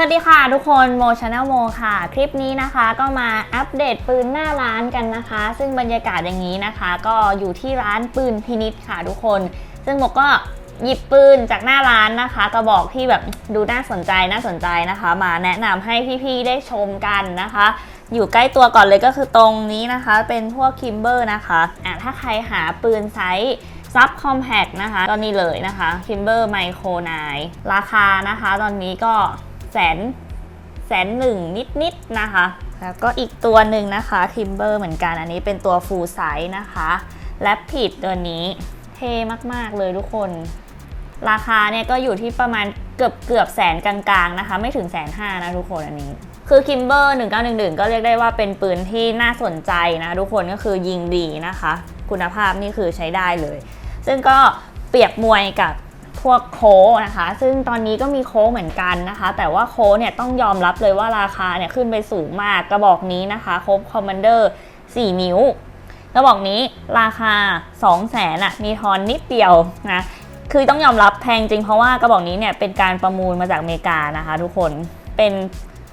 สวัสดีค่ะทุกคนโมชาแนลโมค่ะ คลิปนี้นะคะก็มาอัปเดตปืนหน้าร้านกันนะคะ ซึ่งบรรยากาศอย่างนี้นะคะ ก็อยู่ที่ร้านปืนพินิษค่ะทุกคน ซึ่งโมก็หยิบปืนจากหน้าร้านนะคะ กระบอกที่แบบดูน่าสนใจน่าสนใจนะคะ มาแนะนำให้พี่ๆได้ชมกันนะคะ อยู่ใกล้ตัวก่อนเลยก็คือตรงนี้นะคะ เป็นพวกคิมเบอร์นะคะอะถ้าใครหาปืนไซส์ซับคอมแพ t นะคะก็นี่เลยนะคะคิมเบอร์ไมโครไนราคานะคะ ตอนนี้ก็ นแสนหนึ่งนิดๆนะคะ แล้วก็อีกตัวหนึ่งนะคะคิมเบอร์เหมือนกันอันนี้เป็นตัวฟูลไซส์นะคะและผิดตัวนี้เท่มากๆเลยทุกคน ราคาเนี่ยก็อยู่ที่ประมาณเกือบเกือบแสนกลางๆนะคะ ไม่ถึงแสนห้านะทุกคนอันนี้ คือคิมเบอร์1911 ก็เรียกได้ว่าเป็นปืนที่น่าสนใจนะทุกคนก็คือยิงดีนะคะ คุณภาพนี่คือใช้ได้เลย ซึ่งก็เปรียบมวยกับ พวกโคนะคะ ซึ่งตอนนี้ก็มีโคเหมือนกันนะคะ แต่ว่าโคเนี่ยต้องยอมรับเลยว่าราคาเนี่ยขึ้นไปสูงมากกระบอกนี้นะคะโค้กคอมมานเดอร์4นิ้วกระบอกนี้ราคา 2 0 0แสนอะมีทอนนิดเดียวนะคือต้องยอมรับแพงจริงเพราะว่ากระบอกนี้เนี่ยเป็นการประมูลมาจากอเมริกานะคะ ทุกคนเป็น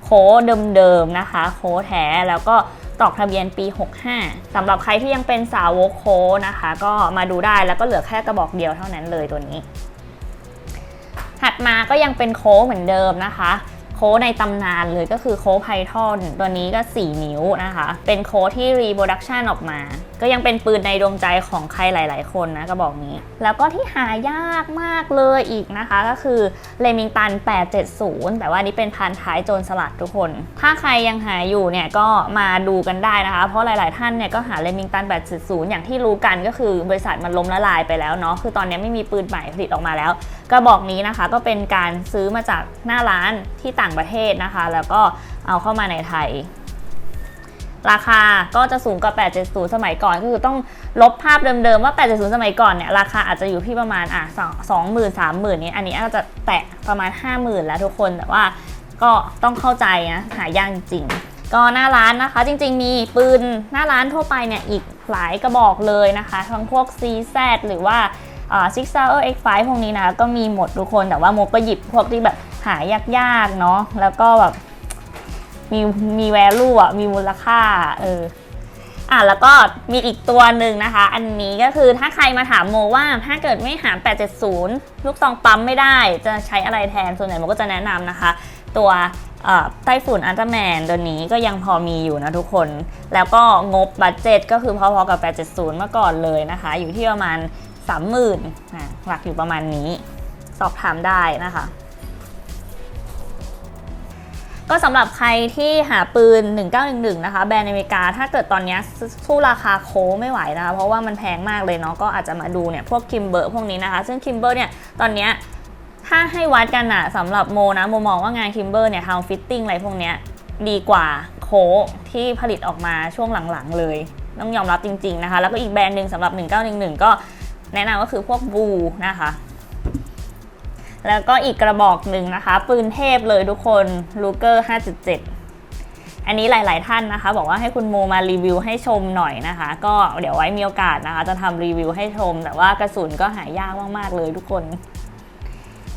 โค้ดเดิมๆนะคะ โค้ดแท้แล้วก็ตอกทะเบียนปี 65สำหรับใครที่ยังเป็นสาวกโค้นะคะ ก็มาดูได้แล้วก็เหลือแค่กระบอกเดียวเท่านั้นเลยตัวนี้ มาก็ยังเป็นโค้ดเหมือนเดิมนะคะ โค้ดในตำนานเลยก็คือโค้ดไพทอนตัวนี้ก็ 4 นิ้วนะคะ เป็นโค้ดที่รีโปรดักชันออกมา ก็ยังเป็นปืนในดวงใจของใครหลาย ๆ คนนะก็บอกนี้ แล้วก็ที่หายากมากเลยอีกนะคะ ก็คือเลมิงตัน 870 แต่ว่านี้เป็นพันท้ายโจรสลัดทุกคน ถ้าใครยังหาอยู่เนี่ยก็มาดูกันได้นะคะ เพราะหลาย ๆ ท่านเนี่ยก็หาเลมิงตัน 870 อย่างที่รู้กันก็คือบริษัทมันล้มละลายไปแล้วเนาะคือตอนนี้ไม่มีปืนใหม่ผลิตออกมาแล้วกระบอกนี้นะคะก็เป็นการซื้อมาจากหน้าร้านที่ต่างประเทศนะคะ แล้วก็เอาเข้ามาในไทย ราคาก็จะสูงกว่า 870 สมัยก่อนก็คือต้องลบภาพเดิมๆว่า 870 สมัยก่อนเนี่ยราคาอาจจะอยู่ที่ประมาณอะ2 20,000 30,000นี้อันนี้อาจจะแตะประมาณ 50,000 แล้วทุกคนแต่ว่าก็ต้องเข้าใจนะหายากจริงก็หน้าร้านนะคะจริงๆมีปืนหน้าร้านทั่วไปเนี่ยอีกหลายกระบอกเลยนะคะ ทั้งพวก CZ หรือว่า ซิกซ่าเออร์เอ็กไฟพวกนี้นะ ก็มีหมดทุกคนแต่ว่าโมก็หยิบพวกที่แบบหายากๆเนาะแล้วก็แบบมีมีแวลูอะมีมูลค่าเอออะแล้วก็มีอีกตัวหนึ่งนะคะ อันนี้ก็คือถ้าใครมาถามโมว่าถ้าเกิดไม่หา 870 ลูกซองปั๊มไม่ได้ จะใช้อะไรแทนส่วนใหญ่โมก็จะแนะนำนะคะ ตัวไต้ฝุ่นอันต m แมนตัวนี้ก็ยังพอมีอยู่นะทุกคน แล้วก็งบบัตเจ็ตก็คือพอๆกับ 870 เมื่อก่อนเลยนะคะ อยู่ที่ประมาณ 30,000อะหลักอยู่ประมาณนี้ สอบถามได้นะคะ ก็สำหรับใครที่หาปืน 1911 นะคะ แบรนด์อเมริกา ถ้าเกิดตอนนี้สู้ราคาโค้ไม่ไหวนะคะ เพราะว่ามันแพงมากเลยเนาะก็อาจจะมาดูเนี่ย พวกคิมเบอร์พวกนี้นะคะ ซึ่งคิมเบอร์เนี่ย ตอนนี้ถ้าให้วัดกันอะสำหรับโมนะโมมองว่างานคิมเบอร์เนี่ยทำฟิตติ้งอะไรพวกเนี้ยดีกว่าโค้ที่ผลิตออกมาช่วงหลังๆเลย ต้องยอมรับจริง ๆ นะคะ แล้วก็อีกแบรนด์หนึ่งสำหรับ 1911 ก็ แนะนำก็คือพวกบูนะคะ แล้วก็อีกกระบอกหนึ่งนะคะ ปืนเทพเลยทุกคนลูเกอร์ 5.7 อันนี้หลาย ๆ ท่านนะคะ บอกว่าให้คุณโมมารีวิวให้ชมหน่อยนะคะ ก็เดี๋ยวไว้มีโอกาสนะคะ จะทำรีวิวให้ชม แต่ว่ากระสุนก็หายากมาก ๆ เลยทุกคน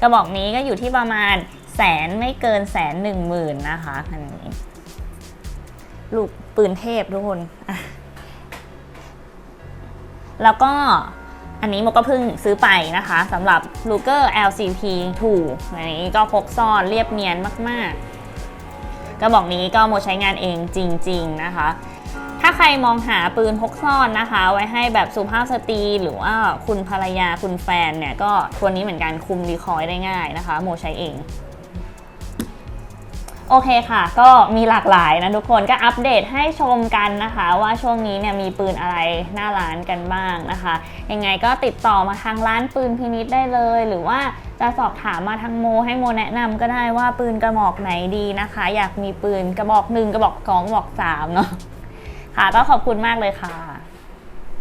กระบอกนี้ก็อยู่ที่ประมาณแสนไม่เกินแสนหนึ่งหมื่นนะคะอันนี้ลูกปืนเทพทุกคน แล้วก็ อันนี้โมก็เพิ่งซื้อไปนะคะสำหรับ Luger LCP 2อันนี้ก็พกซ่อนเรียบเนียนมากๆ กระบอกนี้ก็โมใช้งานเองจริง ๆนะคะ ถ้าใครมองหาปืนพกซ่อนนะคะ ไว้ให้แบบสุภาพสตรีหรือว่าคุณภรรยาคุณแฟนเนี่ย ก็ตัวนี้เหมือนกันคุมดีคอยได้ง่ายนะคะ โมใช้เอง โอเคค่ะ ก็มีหลากหลายนะทุกคนก็อัปเดตให้ชมกันนะคะ ว่าช่วงนี้เนี่ยมีปืนอะไรหน้าร้านกันบ้างนะคะ ยังไงก็ติดต่อมาทางร้านปืนพินิษได้เลย หรือว่าจะสอบถามมาทางโม ให้โมแนะนำก็ได้ว่าปืนกระบอกไหนดีนะคะ อยากมีปืนกระบอกหนึ่งกระบอกสองกระบอกสามเนาะค่ะ ก็ขอบคุณมากเลยค่ะ